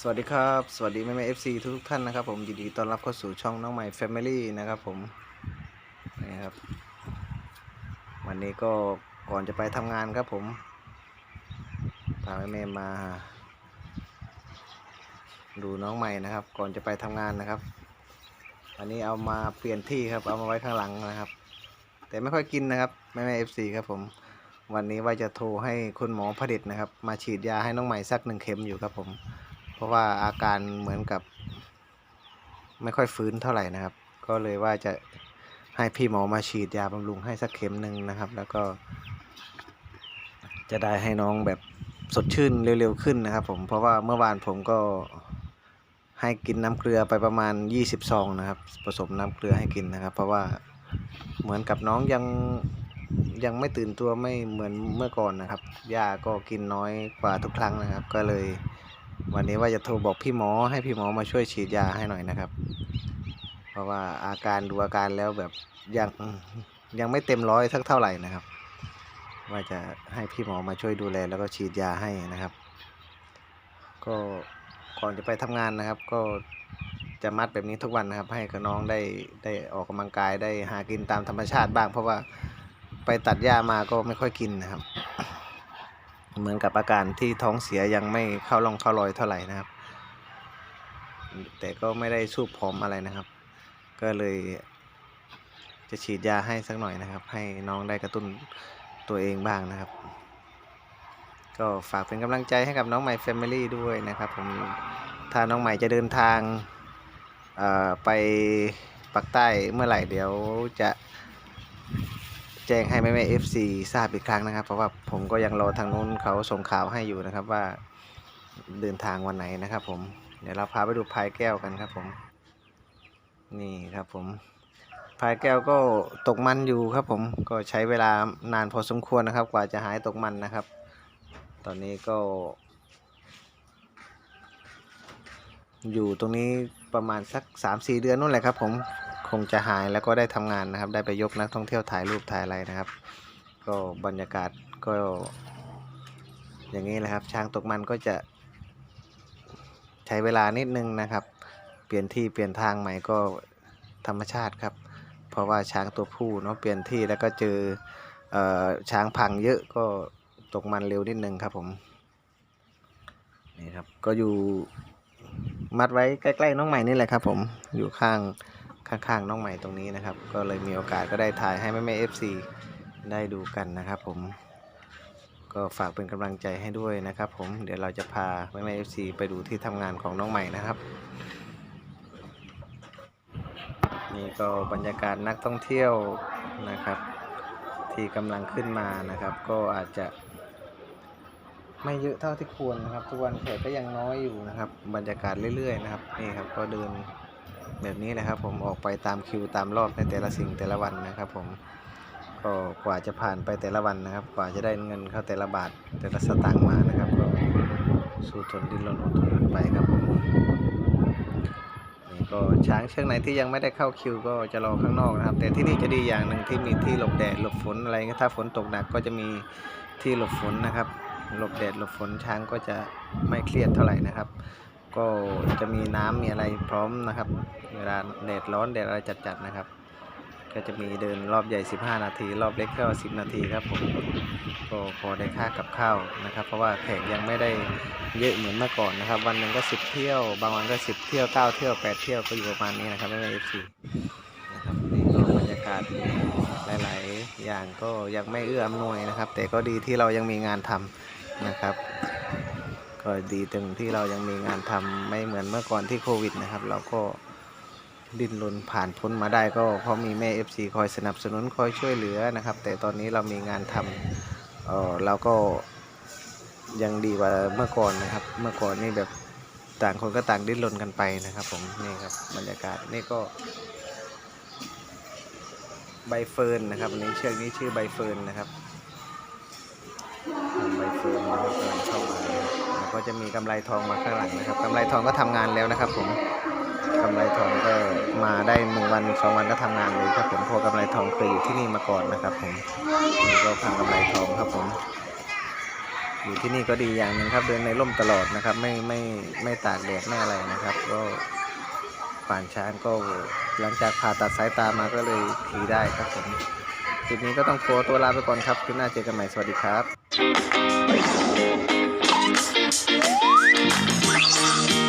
สวัสดีครับ สวัสดีแม่แม่เอฟซีทุกท่านนะครับผมยินดีต้อนรับเข้าสู่ช่องน้องใหม่แฟมิลี่นะครับผมนี่ครับ วันนี้ก็ก่อนจะไปทำงานครับผมพาแม่แม่มา ดูน้องใหม่นะครับ ก่อนจะไปทำงานนะครับ อันนี้เอามาเปลี่ยนที่ครับ เอามาไว้ข้างหลังนะครับ แต่ไม่ค่อยกินนะครับแม่แม่เอฟซีครับผมวันนี้ว่าจะโทรให้คุณหมอผดิตนะครับ มาฉีดยาให้น้องใหม่สักหนึ่งเข็มอยู่ครับผม เพราะว่าอาการเหมือนกับ ไม่ค่อยฟื้นเท่าไหร่นะครับ ก็เลยว่าจะให้พี่หมอมาฉีดยาบำรุงให้สักเข็มหนึ่งนะครับ แล้วก็ จะได้ให้น้องแบบสดชื่นเร็วๆขึ้นนะครับ ผมเพราะว่าเมื่อวานผมก็ให้กินน้ำเกลือไปประมาณ 20 ซองนะครับ ผสมน้ำเกลือให้กินนะครับ เพราะว่าเหมือนกับน้องยังยังไม่ตื่นตัวไม่เหมือนเมื่อก่อนนะครับยาก็กินน้อยกว่าทุกครั้งนะครับ ก็เลย วันนี้ว่าจะโทรบอกพี่หมอให้พี่หมอมาช่วยฉีดยาให้หน่อยนะครับ เพราะว่าอาการดูอาการแล้วแบบยังยังไม่เต็มร้อยสักเท่าไหร่นะครับ ว่าจะให้พี่หมอมาช่วยดูแลแล้วก็ฉีดยาให้นะครับ ก็ก่อนจะไปทำงานนะครับ ก็จะมัดแบบนี้ทุกวันนะครับ ให้กับน้องได้ได้ออกกำลังกายได้หากินตามธรรมชาติบ้าง เพราะว่าไปตัดหญ้ามาก็ไม่ค่อยกินนะครับ เหมือนกับอาการที่ท้องเสียยังไม่เข้าร่องเข้ารอยเท่าไหร่นะครับ แต่ก็ไม่ได้สูบผอมอะไรนะครับ ก็เลยจะฉีดยาให้สักหน่อยนะครับ ให้น้องได้กระตุ้นตัวเองบ้างนะครับ ก็ฝากเป็นกำลังใจให้กับน้องใหม่แฟมิลี่ด้วยนะครับผมถ้าน้องใหม่จะเดินทางไปปักใต้เมื่อไหร่เดี๋ยวจะ แจ้งให้แม่แม่เอฟซีทราบอีกครั้งนะครับ เพราะว่าผมก็ยังรอทางนู้นเขาส่งข่าวให้อยู่นะครับว่าเดินทางวันไหนนะครับ ผมเดี๋ยวเราพาไปดูพายแก้วกันครับ ผม นี่ครับผมพายแก้วก็ตกมันอยู่ครับ ผมก็ใช้เวลานานพอสมควรนะครับ กว่าจะหายตกมันนะครับ ตอนนี้ก็ อยู่ตรงนี้ประมาณสัก 3-4 เดือนนู่นแหละครับ ผม คงจะหายแล้วก็ได้ทำงานนะครับ ได้ไปยกนักท่องเที่ยวถ่ายรูปถ่ายอะไรนะครับ ก็บรรยากาศก็ อย่างนี้แหละครับ ช้างตกมันก็จะ ใช้เวลานิดนึงนะครับ เปลี่ยนที่เปลี่ยนทางใหม่ก็ธรรมชาติครับ เพราะว่าช้างตัวผู้เนาะเปลี่ยนที่แล้วก็เจอเออช้างพังเยอะก็ตกมันเร็วนิดนึงครับผมนี่ครับก็อยู่มัดไว้ใกล้ๆน้องใหม่นี่แหละครับผมอยู่ข้าง ข้างๆน้องใหม่ตรงนี้นะครับ ก็เลยมีโอกาสก็ได้ถ่ายให้แม่ๆเอฟซีได้ดูกันนะครับ ผม ก็ฝากเป็นกำลังใจให้ด้วยนะครับ ผมเดี๋ยวเราจะพาแม่แม่เอฟซีไปดูที่ทำงานของน้องใหม่นะครับนี่ก็บรรยากาศนักท่องเที่ยวนะครับ ที่กำลังขึ้นมานะครับ ก็อาจจะไม่เยอะเท่าที่ควรนะครับ ทุกวันแขกก็ยังน้อยอยู่นะครับ บรรยากาศเรื่อยๆนะครับนี่ครับก็เดิน แบบนี้นะครับ ผมออกไปตามคิวตามรอบในแต่ละสิ่งแต่ละวันนะครับ ผมก็กว่าจะผ่านไปแต่ละวันนะครับ กว่าจะได้เงินเข้าแต่ละบาทแต่ละสตางค์มานะครับก็สู้ทนดิ้นรนอดทนกันไปครับผมนี่ก็ช้างเชือกไหนที่ยังไม่ได้เข้าคิว ก็จะรอข้างนอกนะครับ แต่ที่นี่จะดีอย่างหนึ่งที่มีที่หลบแดดหลบฝนอะไรเงี้ยถ้าฝนตกหนักก็จะมีที่หลบฝนนะครับ หลบแดดหลบฝนช้างก็จะไม่เครียดเท่าไหร่นะครับ ก็จะมีน้ำมีอะไรพร้อมนะครับ เวลาแดดร้อนแดดอะไรจัดๆนะครับ ก็จะมีเดินรอบใหญ่ 15 นาที รอบเล็กก็10 นาทีครับผมก็พอได้ค่ากับข้าวนะครับ เพราะว่าแขกยังไม่ได้เยอะเหมือนเมื่อก่อนนะครับ วันหนึ่งก็ 10 เที่ยว บางวันก็ 10 เที่ยว 9 เที่ยว 8 เที่ยวก็อยู่ประมาณนี้นะครับไม่ไม่เอฟซีนะครับนี่ก็บรรยากาศหลาย ๆ อย่างก็ยังไม่เอื้ออำนวยนะครับ แต่ก็ดีที่เรายังมีงานทำนะครับ ก็ดีตรงที่เรายังมีงานทำไม่เหมือนเมื่อก่อนที่โควิดนะครับ เราก็ดิ้นรนผ่านพ้นมาได้ก็เพราะมีแม่ FC คอยสนับสนุนคอยช่วยเหลือนะครับ แต่ตอนนี้เรามีงานทำเออเราก็ยังดีกว่าเมื่อก่อนนะครับ เมื่อก่อนนี่แบบต่างคนก็ต่างดิ้นรนกันไปนะครับ ผมนี่ครับบรรยากาศนี่ก็ ใบเฟิร์นนะครับอันนี้เชือกนี้ชื่อใบเฟิร์นนะครับใบเฟิร์นนะครับกำลังเข้ามา ก็จะมีกำไรทองมาข้างหลังนะครับกำไรทองก็ทำงานแล้วนะครับ ผมกำไรทองก็มาได้หนึ่งวันสองวันก็ทำงานเลยครับผมพอกำไรทองเคยอยู่ที่นี่มาก่อนนะครับ ผมนี่ก็พังกำไรทองครับผมอยู่ที่นี่ก็ดีอย่างหนึ่งครับเดินในร่มตลอดนะครับ ไม่ไม่ไม่ตากแดดไม่อะไรนะครับ ก็ผ่านช้างก็หลังจากผ่าตัดสายตามาก็เลยขี่ได้ครับผมคลิปนี้ก็ต้องขอตัวลาไปก่อนครับคลิปหน้าเจอกันใหม่สวัสดีครับ Thank you.